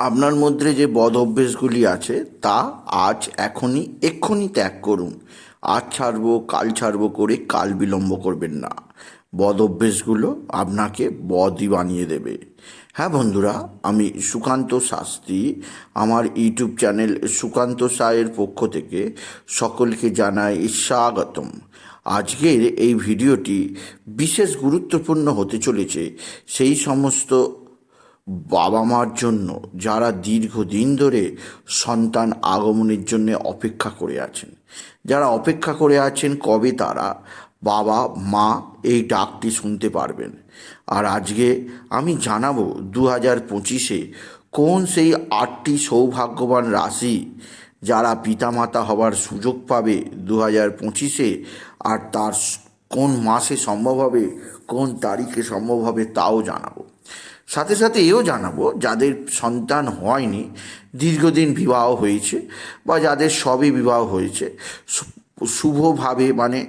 আপনার মধ্যে যে বদ অভ্যেসগুলি আছে, তা আজ এখনই, এক্ষুনি ত্যাগ করুন। আজ ছাড়বো, কাল ছাড়বো করে কাল বিলম্ব করবেন না। বদ অভ্যেসগুলো আপনাকে বদই বানিয়ে দেবে। হ্যাঁ বন্ধুরা, আমি সুকান্ত শাস্ত্রী, আমার ইউটিউব চ্যানেল সুকান্ত সায়ের পক্ষ থেকে সকলকে জানাই স্বাগতম। আজকের এই ভিডিওটি বিশেষ গুরুত্বপূর্ণ হতে চলেছে। সেই সমস্ত বাবা মার জন্য যারা দীর্ঘদিন ধরে সন্তান আগমনের জন্য অপেক্ষা করে আছেন। যারা অপেক্ষা করে আছেন, কবে তারা বাবা, মা এই ডাকটি শুনতে পারবেন? আর আজকে আমি জানাব দু হাজার পঁচিশে কোন সেই আটটি সৌভাগ্যবান রাশি যারা পিতামাতা হবার সুযোগ পাবে দু হাজার পঁচিশে, আর তার কোন মাসে সম্ভব হবে, কোন তারিখে সম্ভব হবে, তাও জানাব। সাথে সাথে এও জানাব, যাদের সন্তান হয়নি, দীর্ঘদিন বিবাহ হয়েছে বা যাদের সবই বিবাহ হয়েছে শুভভাবে মানে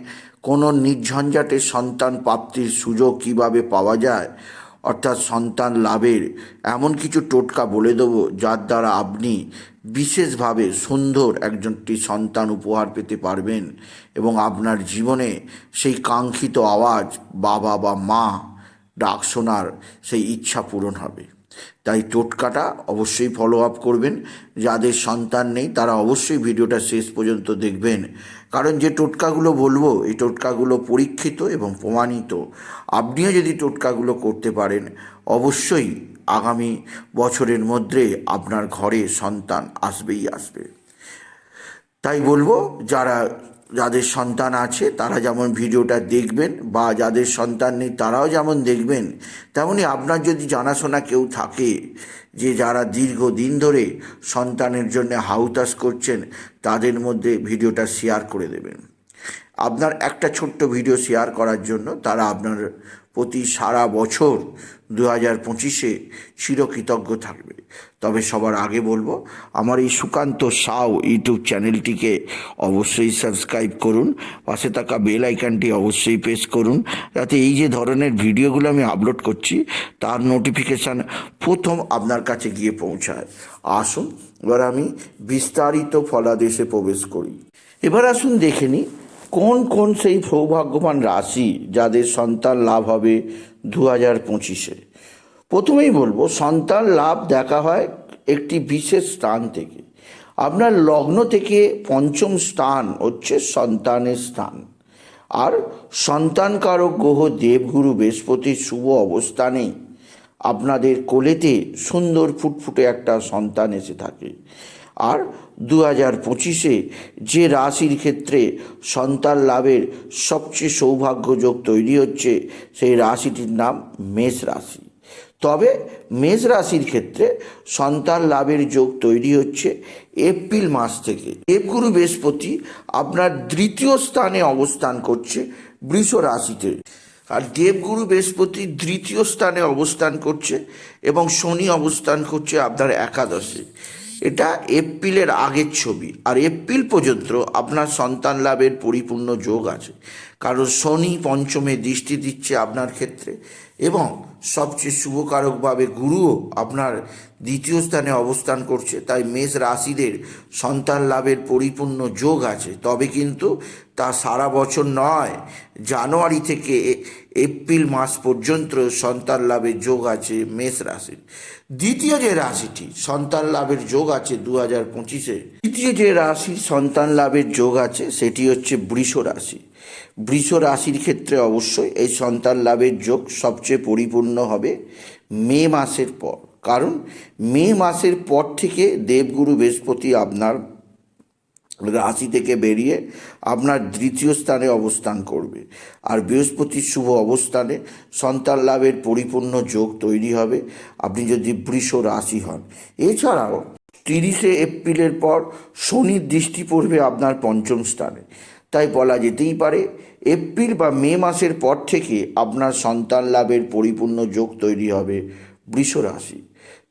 কোনো নির্ঝঞ্ঝাটে সন্তান প্রাপ্তির সুযোগ কীভাবে পাওয়া যায়, অর্থাৎ সন্তান লাভের এমন কিছু টোটকা বলে দেবো, যার দ্বারা আপনি বিশেষভাবে সুন্দর একজনটি সন্তান উপহার পেতে পারবেন এবং আপনার জীবনে সেই কাঙ্ক্ষিত আওয়াজ বাবা বা মা ডাক শোনার সেই ইচ্ছা পূরণ হবে। তাই টোটকাটা অবশ্যই ফলো আপ করবেন। যাদের সন্তান নেই, তারা অবশ্যই ভিডিওটা শেষ পর্যন্ত দেখবেন। কারণ যে টোটকাগুলো বলব, এই টোটকাগুলো পরীক্ষিত এবং প্রমাণিত। আপনিও যদি টোটকাগুলো করতে পারেন, অবশ্যই আগামী বছরের মধ্যে আপনার ঘরে সন্তান আসবেই আসবে। তাই বলব, যারা যাদের সন্তান আছে, তারা যেমন ভিডিওটা দেখবেন বা যাদের সন্তান নেই, তারাও যেমন দেখবেন, তেমনি আপনার যদি জানাশোনা কেউ থাকে যে যারা দীর্ঘদিন ধরে সন্তানের জন্য হাউতাস করছেন, তাদের মধ্যে ভিডিওটা শেয়ার করে দেবেন। আপনার একটা ছোট্ট ভিডিও শেয়ার করার জন্য তারা আপনার প্রতি সারা বছর দু হাজার পঁচিশে চিরকৃতজ্ঞ থাকবে। তবে সবার আগে বলব, আমার এই সুকান্ত সাউ ইউটিউব চ্যানেলটিকে অবশ্যই সাবস্ক্রাইব করুন, পাশে থাকা বেল আইকনটি অবশ্যই প্রেস করুন, যাতে এই যে ধরনের ভিডিওগুলো আমি আপলোড করছি, তার নোটিফিকেশান প্রথম আপনার কাছে গিয়ে পৌঁছায়। আসুন, এবার আমি বিস্তারিত ফলাদেশে প্রবেশ করি। এবার আসুন দেখে নিই কোন কোন সেই সৌভাগ্যবান রাশি যাদের সন্তান লাভ হবে দু হাজার পঁচিশে? প্রথমেই বলব, সন্তান লাভ দেখা হয় একটি বিশেষ স্থান থেকে। আপনার লগ্ন থেকে পঞ্চম স্থান হচ্ছে সন্তানের স্থান। আর সন্তানকারক গ্রহ দেবগুরু বৃহস্পতির শুভ অবস্থানেই আপনাদের কোলেতে সুন্দর ফুটফুটে একটা সন্তান এসে থাকে। আর দু হাজার পঁচিশে যে রাশির ক্ষেত্রে সন্তান লাভের সবচেয়ে সৌভাগ্যযোগ তৈরি হচ্ছে, সেই রাশিটির নাম মেষ রাশি। তবে মেষ রাশির ক্ষেত্রে সন্তান লাভের যোগ তৈরি হচ্ছে এপ্রিল মাস থেকে। দেবগুরু বৃহস্পতি আপনার দ্বিতীয় স্থানে অবস্থান করছে বৃষ রাশিতে। আর দেবগুরু বৃহস্পতি দ্বিতীয় স্থানে অবস্থান করছে এবং শনি অবস্থান করছে আপনার একাদশে। এটা এপ্রিলের আগের ছবি। আর এপ্রিল পর্যন্ত আপনার সন্তান লাভের পরিপূর্ণ যোগ আছে। কারণ শনি পঞ্চমে দৃষ্টি দিচ্ছে আপনার ক্ষেত্রে এবং সবচেয়ে শুভকারকভাবে গুরুও আপনার দ্বিতীয় স্থানে অবস্থান করছে। তাই মেষ রাশিদের সন্তান লাভের পরিপূর্ণ যোগ আছে। তবে কিন্তু তা সারা বছর নয়, জানুয়ারি থেকে এপ্রিল মাস পর্যন্ত সন্তান লাভের যোগ আছে মেষ রাশির। দ্বিতীয় যে রাশিটি সন্তান লাভের যোগ আছে দু হাজার পঁচিশে দ্বিতীয় যে রাশির সন্তান লাভের যোগ আছে সেটি হচ্ছে বৃষ রাশি। বৃষ রাশির ক্ষেত্রে অবশ্যই এই সন্তান লাভের যোগ সবচেয়ে পরিপূর্ণ হবে মে মাসের পর। কারণ মে মাসের পর থেকে দেবগুরু বৃহস্পতি আপনার রাশি থেকে বেরিয়ে আপনার দ্বিতীয় স্থানে অবস্থান করবে। আর বৃহস্পতির শুভ অবস্থানে সন্তান লাভের পরিপূর্ণ যোগ তৈরি হবে। আপনি যদি বৃষ রাশি হন। এছাড়াও তিরিশে এপ্রিলের পর শনির দৃষ্টি পড়বে আপনার পঞ্চম স্থানে। তাই বলা যেতেই পারে, এপ্রিল বা মে মাসের পর থেকে আপনার সন্তান লাভের পরিপূর্ণ যোগ তৈরি হবে বৃষ রাশি।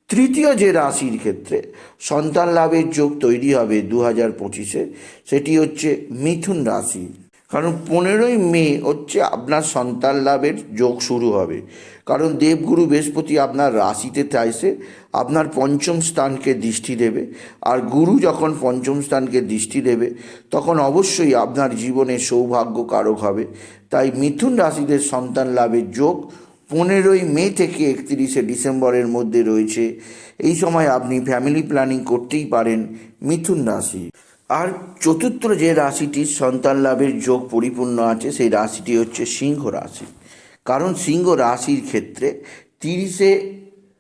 তৃতীয় যে রাশির ক্ষেত্রে সন্তান লাভের যোগ তৈরি হবে দু হাজার পঁচিশে, সেটি হচ্ছে মিথুন রাশি। কারণ পনেরোই মে হচ্ছে আপনার সন্তান লাভের যোগ শুরু হবে। কারণ দেবগুরু বৃহস্পতি আপনার রাশিতে এসে আপনার পঞ্চম স্থানকে দৃষ্টি দেবে। আর গুরু যখন পঞ্চম স্থানকে দৃষ্টি দেবে, তখন অবশ্যই আপনার জীবনে সৌভাগ্য কারক হবে। তাই মিথুন রাশিদের সন্তান লাভের যোগ পনেরোই মে থেকে একত্রিশে ডিসেম্বরের মধ্যে রয়েছে। এই সময় আপনি ফ্যামিলি প্ল্যানিং করতেই পারেন মিথুন রাশি। আর চতুর্থ যে রাশিটির সন্তান লাভের যোগ পরিপূর্ণ আছে, সেই রাশিটি হচ্ছে সিংহ রাশি। কারণ সিংহ রাশির ক্ষেত্রে তিরিশে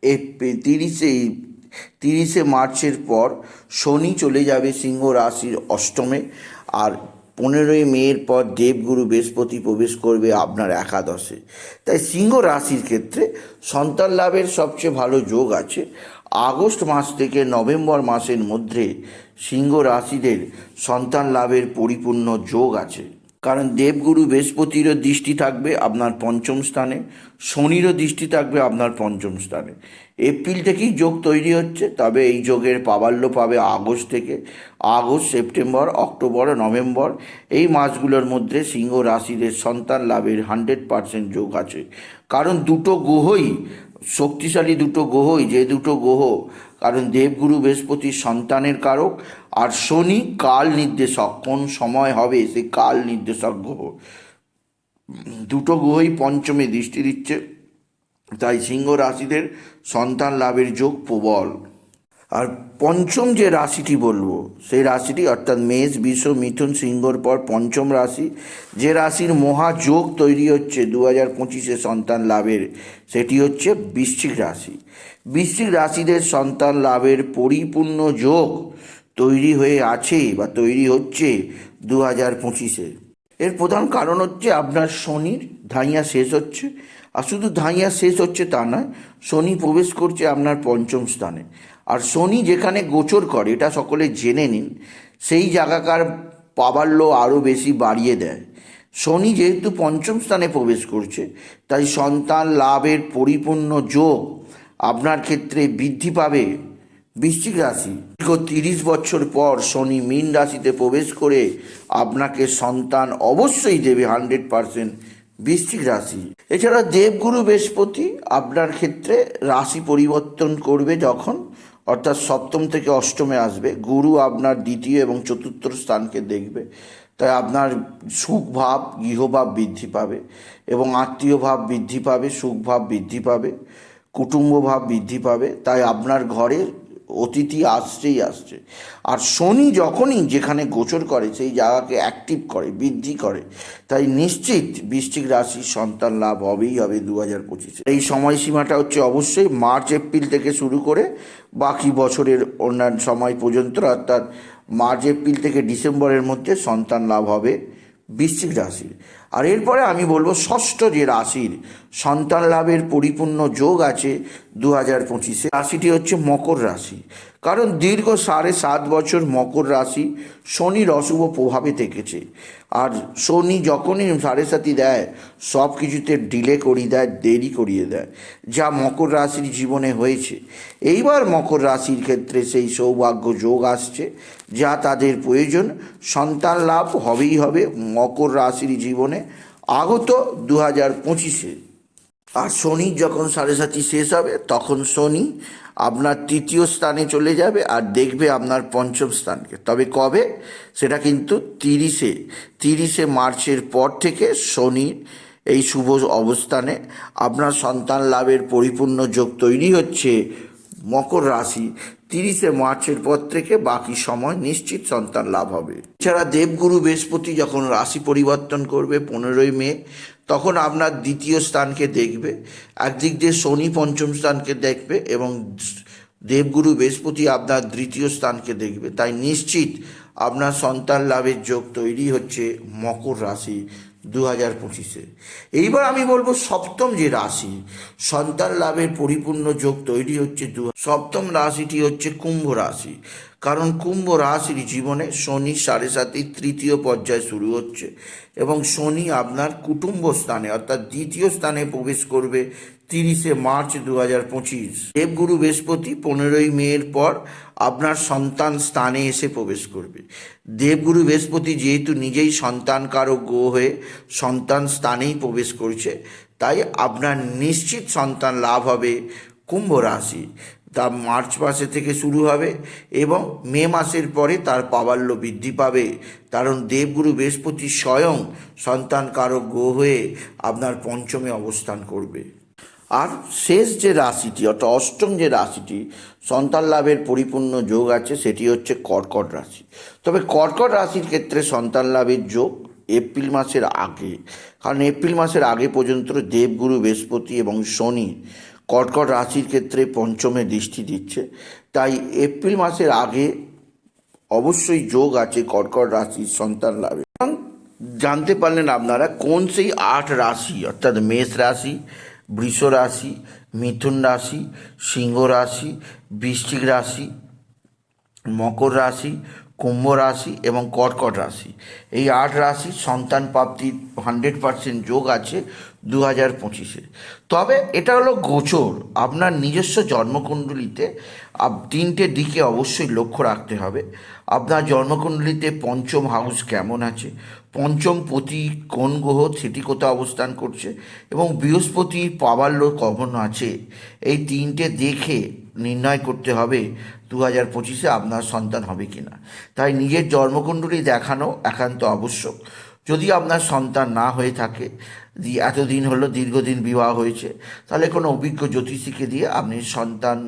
এপ্রিল, তিরিশে তিরিশে মার্চের পর শনি চলে যাবে সিংহ রাশির অষ্টমে, আর পনেরোই মেয়ের পর দেবগুরু বৃহস্পতি প্রবেশ করবে আপনার একাদশে। তাই সিংহ রাশির ক্ষেত্রে সন্তান লাভের সবচেয়ে ভালো যোগ আছে। আগস্ট মাস থেকে নভেম্বর মাসের মধ্যে সিংহ রাশিদের সন্তান লাভের পরিপূর্ণ যোগ আছে। কারণ দেবগুরু বৃহস্পতিরও দৃষ্টি থাকবে আপনার পঞ্চম স্থানে, শনিরও দৃষ্টি থাকবে আপনার পঞ্চম স্থানে। এপ্রিল থেকেই যোগ তৈরি হচ্ছে, তবে এই যোগের প্রাবল্য পাবে আগস্ট থেকে। আগস্ট, সেপ্টেম্বর, অক্টোবর, নভেম্বর, এই মাসগুলোর মধ্যে সিংহ রাশিদের সন্তান লাভের হান্ড্রেড পারসেন্ট যোগ আছে। কারণ দুটো গ্রহই শক্তিশালী দুটো গ্রহই, যে দুটো গ্রহ, কারণ দেবগুরু বৃহস্পতির সন্তানের কারক আর শনি কাল নির্দেশক, কোন সময় হবে সেই কাল নির্দেশক গ্রহ। দুটো গ্রহই পঞ্চমে দৃষ্টি দিচ্ছে, তাই সিংহ রাশিদের সন্তান লাভের যোগ প্রবল। আর পঞ্চম যে রাশিটি বলব, সেই রাশিটি অর্থাৎ মেষ, বিষ, মিথুন, সিংহর পর পঞ্চম রাশি, যে রাশির মহাযোগ তৈরি হচ্ছে দু হাজার পঁচিশে সন্তান লাভের, সেটি হচ্ছে বৃশ্চিক রাশি। বৃশ্চিক রাশিদের সন্তান লাভের পরিপূর্ণ যোগ তৈরি হয়ে আছে বা তৈরি হচ্ছে দু হাজার পঁচিশে। এর প্রধান কারণ হচ্ছে আপনার শনির ধাইয়া শেষ হচ্ছে। আর শুধু ধাইয়া শেষ হচ্ছে তা নয়, শনি প্রবেশ করছে আপনার পঞ্চম স্থানে। আর শনি যেখানে গোচর করে, এটা সকলে জেনে নিন, সেই জায়গাকার প্রাবল্য আরও বেশি বাড়িয়ে দেয়। শনি যেহেতু পঞ্চম স্থানে প্রবেশ করছে, তাই সন্তান লাভের পরিপূর্ণ যোগ আপনার ক্ষেত্রে বৃদ্ধি পাবে। বৃশ্চিক রাশি। দীর্ঘ তিরিশ বছর পর শনি মীন রাশিতে প্রবেশ করে আপনাকে সন্তান অবশ্যই দেবে হান্ড্রেড পারসেন্ট বৃশ্চিক রাশি। এছাড়া দেবগুরু বৃহস্পতি আপনার ক্ষেত্রে রাশি পরিবর্তন করবে যখন, অর্থাৎ সপ্তম থেকে অষ্টমে আসবে। গুরু আপনার দ্বিতীয় এবং চতুর্থ স্থানকে দেখবে। তাই আপনার সুখ ভাব গৃহভাব বৃদ্ধি পাবে এবং আত্মীয় ভাব বৃদ্ধি পাবে, সুখ ভাব বৃদ্ধি পাবে, কুটুম্ব ভাব বৃদ্ধি পাবে। তাই আপনার ঘরে অতিথি আসছেই আসছে। আর শনি যখনই যেখানে গোচর করে, সেই জায়গাকে অ্যাক্টিভ করে, বৃদ্ধি করে, তাই নিশ্চিত বৃশ্চিক রাশির সন্তান লাভ হবেই হবে দু হাজার পঁচিশে। এই সময়সীমাটা হচ্ছে অবশ্যই মার্চ, এপ্রিল থেকে শুরু করে বাকি বছরের অন্যান্য সময় পর্যন্ত, অর্থাৎ মার্চ, এপ্রিল থেকে ডিসেম্বরের মধ্যে সন্তান লাভ হবে বৃশ্চিক রাশির। আর এরপরে আমি বলব ষষ্ঠ যে রাশির, সন্তান লাভের পরিপূর্ণ যোগ আছে দু হাজার পঁচিশে। রাশিটি হচ্ছে মকর রাশি। কারণ দীর্ঘ সাড়ে সাত বছর মকর রাশি শনির অশুভ প্রভাবে থেকেছে। আর শনি যখনই সাড়ে সাতি দেয়, সব কিছুতে ডিলে করিয়ে দেয়, দেরি করিয়ে দেয়, যা মকর রাশির জীবনে হয়েছে। এইবার মকর রাশির ক্ষেত্রে সেই সৌভাগ্য যোগ আসছে, যা তাদের প্রয়োজন। সন্তান লাভ হবেই হবে মকর রাশির জীবনে আগত দু হাজার পঁচিশে। আর শনি যখন সাড়ে সাতি শেষ হবে, তখন শনি আপনার তৃতীয় স্থানে চলে যাবে আর দেখবে আপনার পঞ্চম স্থানকে। তবে কবে? সেটা কিন্তু তিরিশে তিরিশে মার্চের পর থেকে শনি এই শুভ অবস্থানে আপনার সন্তান লাভের পরিপূর্ণ যোগ তৈরি হচ্ছে মকর রাশি। তিরিশে মার্চের পর থেকে বাকি সময় নিশ্চিত সন্তান লাভ হবে। এছাড়া দেবগুরু বৃহস্পতি যখন রাশি পরিবর্তন করবে, পনেরোই মে তখন আপনার দ্বিতীয় স্থানকে দেখবে, একদিক দিয়ে শনি পঞ্চম স্থানকে দেখবে এবং দেবগুরু বৃহস্পতি আপনার দ্বিতীয় স্থানকে দেখবে। তাই নিশ্চিত আপনার সন্তান লাভের যোগ তৈরি হচ্ছে মকর রাশি দু হাজার পঁচিশে। এইবার আমি বলব সপ্তম যে রাশি, সন্তান লাভের পরিপূর্ণ যোগ তৈরি হচ্ছে দু সপ্তম রাশিটি হচ্ছে কুম্ভ রাশি। কারণ কুম্ভ রাশির জীবনে শনি সাড়ে সাতই তৃতীয় পর্যায়ে শুরু হচ্ছে এবং শনি আপনার কুটুম্ব স্থানে, অর্থাৎ দ্বিতীয় স্থানে প্রবেশ করবে তিরিশে মার্চ দু হাজার পঁচিশ। দেবগুরু বৃহস্পতি পনেরোই মের পর আপনার সন্তান স্থানে এসে প্রবেশ করবে। দেবগুরু বৃহস্পতি যেহেতু নিজেই সন্তান কারক গ্রহ হয়ে সন্তান স্থানেই প্রবেশ করছে, তাই আপনার নিশ্চিত সন্তান লাভ হবে কুম্ভ রাশি। তা মার্চ মাসে থেকে শুরু হবে এবং মে মাসের পরে তার প্রাবল্য বৃদ্ধি পাবে। কারণ দেবগুরু বৃহস্পতি স্বয়ং সন্তান কারক গ্রহ হয়ে আপনার পঞ্চমে অবস্থান করবে। আর শেষ যে রাশিটি, অর্থাৎ অষ্টম যে রাশিটি, সন্তান লাভের পরিপূর্ণ যোগ আছে, সেটি হচ্ছে কর্কট রাশি। তবে কর্কট রাশির ক্ষেত্রে সন্তান লাভের যোগ এপ্রিল মাসের আগে। কারণ এপ্রিল মাসের আগে পর্যন্ত দেবগুরু বৃহস্পতি এবং শনি কর্কট রাশির ক্ষেত্রে পঞ্চমে দৃষ্টি দিচ্ছে। তাই এপ্রিল মাসের আগে অবশ্যই যোগ আছে কর্কট রাশির সন্তান লাভে। জানতে পারলেন আপনারা কোন সেই আট রাশি, অর্থাৎ মেষ রাশি, বৃষ রাশি, মিথুন রাশি, সিংহ রাশি, বৃশ্চিক রাশি, মকর রাশি, কুম্ভ রাশি এবং কর্কট রাশি। এই আট রাশি সন্তান প্রাপ্তির হান্ড্রেড পার্সেন্ট যোগ আছে। দু হাজার পঁচিশে। তবে এটা হলো গোচর। আপনার নিজস্ব জন্মকুণ্ডলিতে তিনটে দিকে অবশ্যই লক্ষ্য রাখতে হবে। আপনার জন্মকুণ্ডলিতে পঞ্চম হাউস কেমন আছে? পঞ্চম পতি কোন গ্রহ সেটি কোথাও অবস্থান করছে? এবং বৃহস্পতি বৃহস্পতির প্রাবাল্য কখন আছে? এই তিনটে দেখে নির্ণয় করতে হবে দু হাজার পঁচিশে আপনার সন্তান হবে কি না তাই নিজের জন্মকুণ্ডলী দেখানো একান্ত আবশ্যক। যদি আপনার সন্তান না হয়ে থাকে এতদিন হলো, দীর্ঘদিন বিবাহ হয়েছে, তাহলে কোনো অভিজ্ঞ জ্যোতিষীকে দিয়ে আপনি সন্তান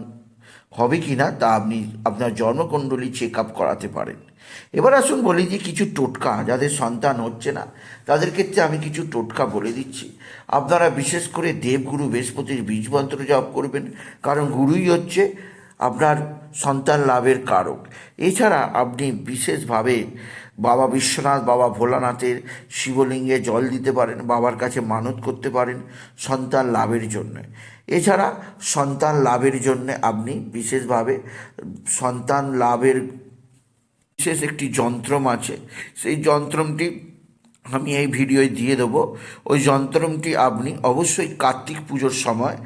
হবে কি না তা আপনি আপনার জন্মকুণ্ডলী চেক আপ করাতে পারেন। এবার আসুন বলি যে কিছু টোটকা, যাদের সন্তান হচ্ছে না, তাদের ক্ষেত্রে আমি কিছু টোটকা বলে দিচ্ছি। আপনারা বিশেষ করে দেবগুরু বৃহস্পতির বীজমন্ত্র জপ করবেন, কারণ গুরুই হচ্ছে আপনার সন্তান লাভের কারক। এছাড়া আপনি বিশেষভাবে বাবা বিশ্বনাথ, বাবা ভোলানাথের শিবলিঙ্গে জল দিতে পারেন, বাবার কাছে মানত করতে পারেন সন্তান লাভের জন্য। এছাড়া সন্তান লাভের জন্য আপনি বিশেষভাবে সন্তান লাভের বিশেষ একটি যন্ত্রম আছে। সেই যন্ত্রমটি আমি এই ভিডিওয় দিয়ে দেবো। ওই যন্ত্রমটি আপনি অবশ্যই কার্তিক পুজোর সময়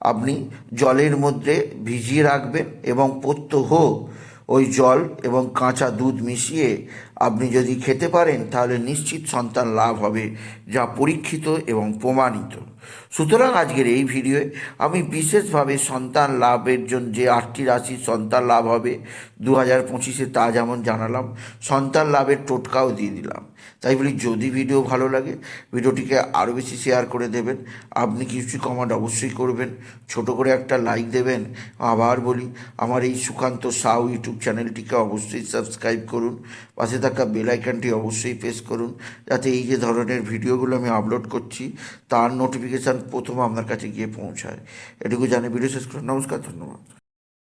আপনি জলের মধ্যে ভিজিয়ে রাখবেন এবং প্রত্যহ ওই জল এবং কাঁচা দুধ মিশিয়ে আপনি যদি খেতে পারেন তাহলে নিশ্চিত সন্তান লাভ হবে যা পরীক্ষিত এবং প্রমাণিত। সুতরাং আজকের এই ভিডিওয়ে আমি বিশেষভাবে সন্তান লাভের জন্য যে আটটি রাশির সন্তান লাভ হবে দু হাজার পঁচিশে তা যেমন জানালাম, সন্তান লাভের টোটকাও দিয়ে দিলাম। তাই বলি, যদি ভিডিও ভালো লাগে, ভিডিওটিকে আরও বেশি শেয়ার করে দেবেন। আপনি কিছু কমেন্ট অবশ্যই করবেন, ছোট করে একটা লাইক দেবেন। আবার বলি, আমার এই সুকান্ত সাউ ইউটিউব চ্যানেলটিকে অবশ্যই সাবস্ক্রাইব করুন, পাশে থাকা বেল আইকনটি অবশ্যই প্রেস করুন, যাতে এই যে ধরনের ভিডিওগুলো আমি আপলোড করছি, তার নোটিফিকেশান প্রথম আপনার কাছে গিয়ে পৌঁছায়। এটুকু জানি ভিডিও শেষ করুন নমস্কার ধন্যবাদ।